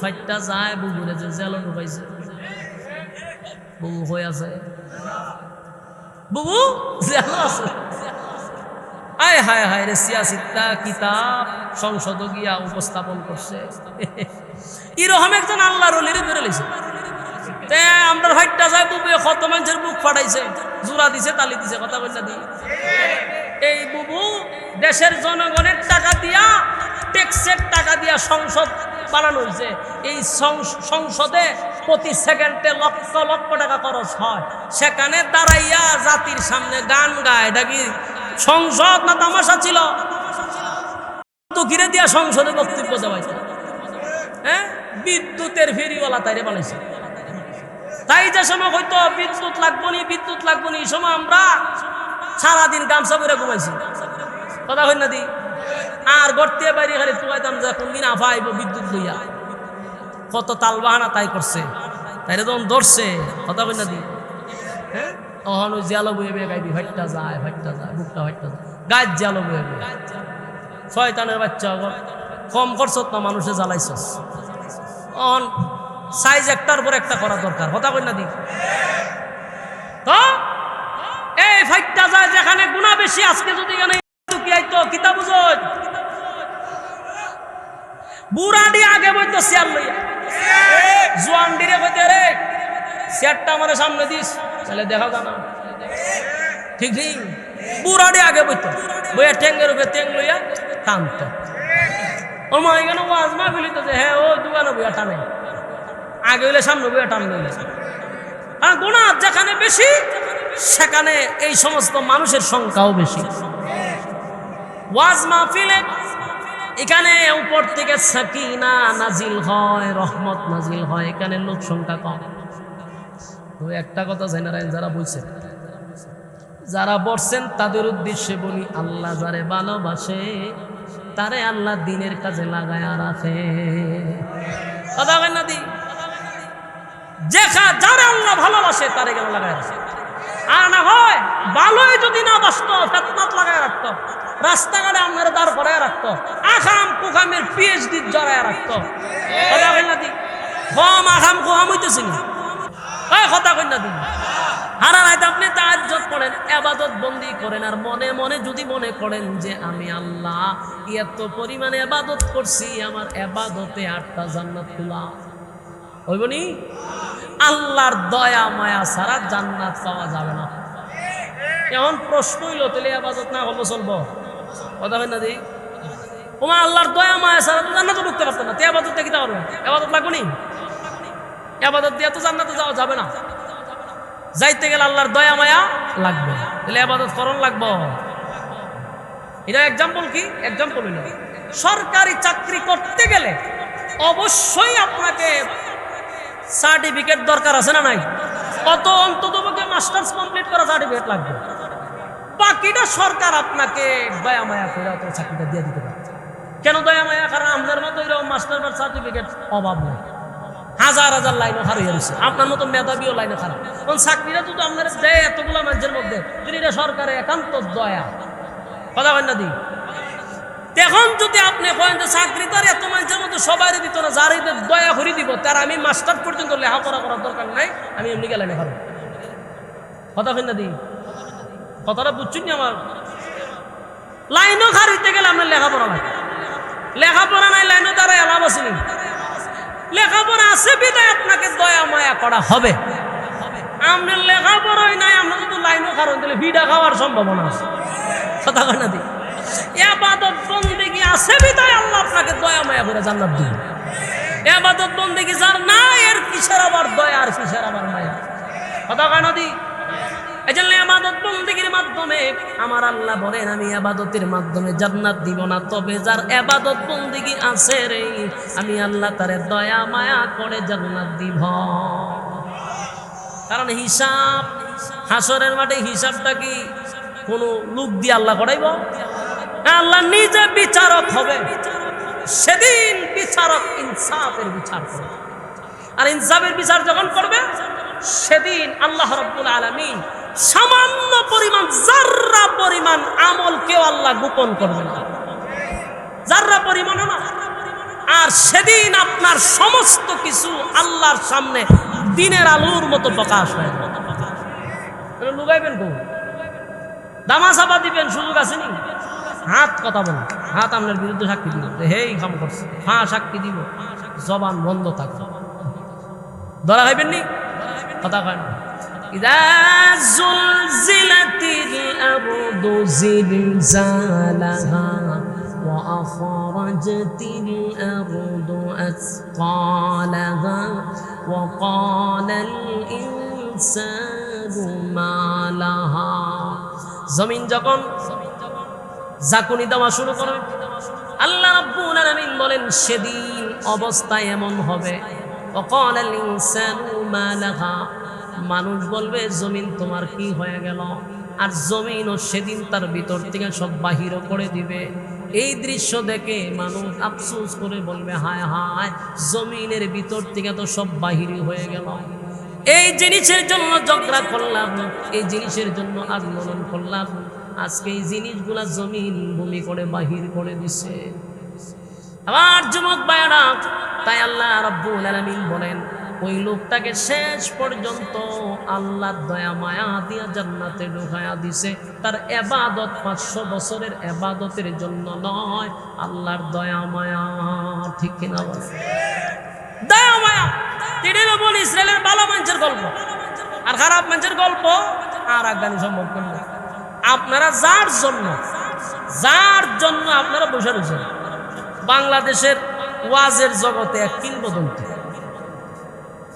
ফাইটটা যায় বুবুরে যে, জেল ঢুকাইছে বুবু হয়ে আছে। বুবু, জেল আছে। আয় হায় হায় রে সিয়াসিত্তা কিতাব সংসদ গিয়া উপস্থাপন করছে। এরকম একজন আল্লাহর অলির ধরে লিছে তে, আমরা ফাইটটা যায়, বুবু কত মানুষের বুক ফাটাইছে। জোড়া দিছে, তালি দিছে, কথা বললা দি। এই বুবু, দেশের জনগণের টাকা দিয়া, ট্যাক্সের টাকা দিয়া সংসদ বানানো হয়েছে। এই সংসদে প্রতি সেকেন্ডে লক্ষ লক্ষ টাকা খরচ হয়। সেখানে দাঁড়াইয়া জাতির সামনে গান গায়। এটা সংসদ না তামাশা ছিল? তো ঘিরে দিয়া সংসদে বক্তব্য দেওয়াইছে হ্যাঁ? বিদ্যুতের ফেরিওয়ালা তাইরে বানাইছে। তাই যে সময় হয়তো বিদ্যুৎ লাগবো নি, বিদ্যুৎ লাগবো নি, এই সময় আমরা সারাদিন গামছা পরে ঘুমাইছি। কথা হই না দি? আর গড়তে বাইরে খালি তুয়াইতাম যে কোনদিন আফা আইব বিদ্যুৎ লইয়া। কত তাল বাহানা তাই করছে। তাইরে তখন ধরছে, কথা কই না দি। হ্যাঁ তখন ওই জিয়ালো বয়ে বয়ে গাইবি ভাইটটা যায় ভাইটটা যায়, বুকটা ভাইটটা যায়। গাছ জিয়ালো বয়ে বয়ে শয়তানের বাচ্চা কম করছত না মানুষে জ্বালাইছস। অন সাইজ একটার পর একটা করা দরকার, কথা কই না দি। তো? এই ফাইটটা যায় যেখানে গুণা বেশি, আজকে যদি এখানে কি আইতো কিতা বুঝোই। বুড়াডি আগে বইতো চেয়ার লইয়া। জোয়ান ডিরে কইতে রে চেয়ারটা আমার সামনে দিস, তাহলে দেখা জানা ঠিক ঠিক। বুড়াডি আগে বইতো। বইয়া ঠেঙ্গের উপরে ঠেং লইয়া টানতো ও মা, এখানে ওয়াজ মা ফেলিত যে হ্যাঁ ও দোকানে বইয়া টানে আগে হইলে সামনে বইয়া টান লইলে আর গুণা যেখানে বেশি, সেখানে এই সমস্ত মানুষের সংখ্যাও বেশি। ওয়াজ মাহফিলে এখানে উপর থেকে সাকিনা নাজিল হয়, রহমত নাজিল হয়। এখানে লোক সংখ্যা কম। তো একটা কথা জেনারেল যারা বলছেন, যারা বসছেন তাদের উদ্দেশ্যে বলি, আল্লাহ যারে ভালোবাসে, তারে আল্লাহ দিনের কাজে লাগায় রাখে। কথা না দি? যেখা যারা আল্লাহ ভালোবাসে, তারে কেন লাগায় আর না হয়, ভালোই যদি না বাসতো ফেতনাত লাগায় রাখতো। রাস্তাঘাটে আপনার দাঁড় করায় রাখতো। আখাম কুখামের পিএইচডি জড়ায় রাখতো। কথা কই না দি কম আখাম কুখাম হইতেছি না। ওই কথা কই না দি হারা রাত আপনি তাজ্জত করেন এবাদত বন্দি করেন, আর মনে মনে যদি মনে করেন যে আমি আল্লাহ, এত পরিমাণে এবাদত করছি, আমার এবাদতে আটটা জান্নাত খোলা। হইবনি আল্লাহর দয়া, মায়া ছাড়া জান্নাত পাওয়া যাবে না। এখন প্রশ্ন হইল, তাহলে আবাদত না হলো চলবো? কথা হয় না দি তোমার আল্লাহর দয়া, মায়া ছাড়া তো জান্নাতে ঢুকতে পারতো না। তে আবাদত দেখতে পারবে আবাদত লাগবো নি? আবাদত দিয়ে তো জান্নাতে যাওয়া যাবে না। যাইতে গেলে আল্লাহর দয়া, মায়া লাগবে। তাহলে আবাদত করণ লাগবো। এটা এক্সাম্পল কি? এক্সাম্পল হইল, সরকারি চাকরি করতে গেলে অবশ্যই আপনাকে সার্টিফিকেট দরকার আছে না নাই? কত অন্তত মাস্টার্স কমপ্লিট করা সার্টিফিকেট লাগবে। বাকিটা সরকার আপনাকে দয়া মায়া করে অত চাকরিটা দিয়ে দিতে পারে। কেন দয়া মায়া? কারণ আমাদের মতো এরকম মাস্টার সার্টিফিকেট অভাব নেই। হাজার হাজার লাইনে খারাপ হয়েছে আপনার মতো মেধাবীও লাইনে খারাপ। কারণ চাকরিটা যদি আপনার দেয় এতগুলো মানুষের মধ্যে, যদি এটা সরকারের একান্ত দয়া, কথা কয় না দি? এখন যদি আপনি কয়েন যে চাকরি তো আর এত মানুষের মধ্যে সবাই দিত না, যার দয়া করে দিব, তার আমি মাস্টার পর্যন্ত লেখাপড়া করার দরকার নাই, আমি এমনি গেলে খারাপ কথা কই না কথাটা বুঝছেন না আমার? লাইনও খারিতে গেলে আপনার লেখাপড়া নাই লেখাপড়া নাই, লাইনও দ্বারা এলাম আসেনি লেখাপড়া আছে, বিদায় আপনাকে দয়া মায়া করা হবে। আপনার লেখাপড়াই নাই আমরা যদি লাইনও কারণ দিলে ভিডা খাওয়ার সম্ভাবনা আছে। কথা কয় না দি। এবাদত বন্দেগি আছে, বিদায় আল্লাহ আপনাকে দয়া মায়া করে জান্নাত দিবে। এবাদত বন্দেগি যার না এর কিসের আবার দয়া, আর কিসের আবার মায়া। কথা কয় না মাধ্যমে আমার আল্লাহ বলেন, আমি মাধ্যমে জান্নাত দিব না, তবে যার আছে রে, আমি আল্লাহ তারে দয়া, মায়া করে দিব। কারণ হিসাব, হাসরের মাঠে হিসাবটা কি? কোনো লোক দিয়ে আল্লাহ করাইব? আল্লাহ নিজে বিচারক হবে। সেদিন বিচারক ইনসাফের বিচার করবে। আর ইনসাফের বিচার যখন করবে, সেদিন আল্লাহ রব্বুল আলমিন সামান্য পরিমাণ, যার্রা পরিমাণ আমল কেউ আল্লাহ গোপন করবেন না। যার্রা পরিমাণ না। আর সেদিন আপনার সমস্ত কিছু আল্লাহর সামনে দিনের আলোর মতো প্রকাশ হয়ে লুকাইবেন কো দামা চাপা দিবেন, সুযোগ আছে নি? হাত কথা বল হাত আপনার বিরুদ্ধে সাক্ষী দিব। হেই কাম করছে। হ্যাঁ সাক্ষী দিব। জবান বন্ধ থাকবে। ধরা খাইবেন নি? কথা কয় না। إذا زلزلت الأرض زلزالها وأخرجت الأرض أثقالها وقال الإنسان ما لها জমিন যখন জাকুনি দেওয়া শুরু করে আল্লাহ রাব্বুল আলামিন বলেন সেদিন অবস্থা এমন হবে وقال الإنسان ما لها মানুষ বলবে, জমিন তোমার কি হয়ে গেল? আর জমিনও সেদিন তার ভিতর থেকে সব বাহিরও করে দিবে। এই দৃশ্য দেখে মানুষ আফসোস করে বলবে, হায় হায়, জমিনের ভিতর থেকে তো সব বাহির হয়ে গেল। এই জিনিসের জন্য ঝগড়া করলাম, এই জিনিসের জন্য আন্দোলন করলাম। আজকে এই জিনিসগুলা জমিন ভূমি করে বাহির করে দিছে। আবার যুবক ভাইয়েরা, তাই আল্লাহ রব্বুল আলামিন বলেন ওই লোকটাকে শেষ পর্যন্ত আল্লাহর দয়া মায়া দিয়া জান্নাতে ঢুকায়া দিছে। তার এবাদত পাঁচশো বছরের এবাদতের জন্য নয়, আল্লাহর দয়া মায়া। ঠিক কিনা বলে দয়া মায়া। তিনি বল ইসরায়েলের ভালো মানুষের গল্প আর খারাপ মানুষের গল্প আর আগামী সম্ভব করল আপনারা যার জন্য যার জন্য আপনারা বসে রয়েছেন, বাংলাদেশের ওয়াজের জগতে এক কিংবদন্তি।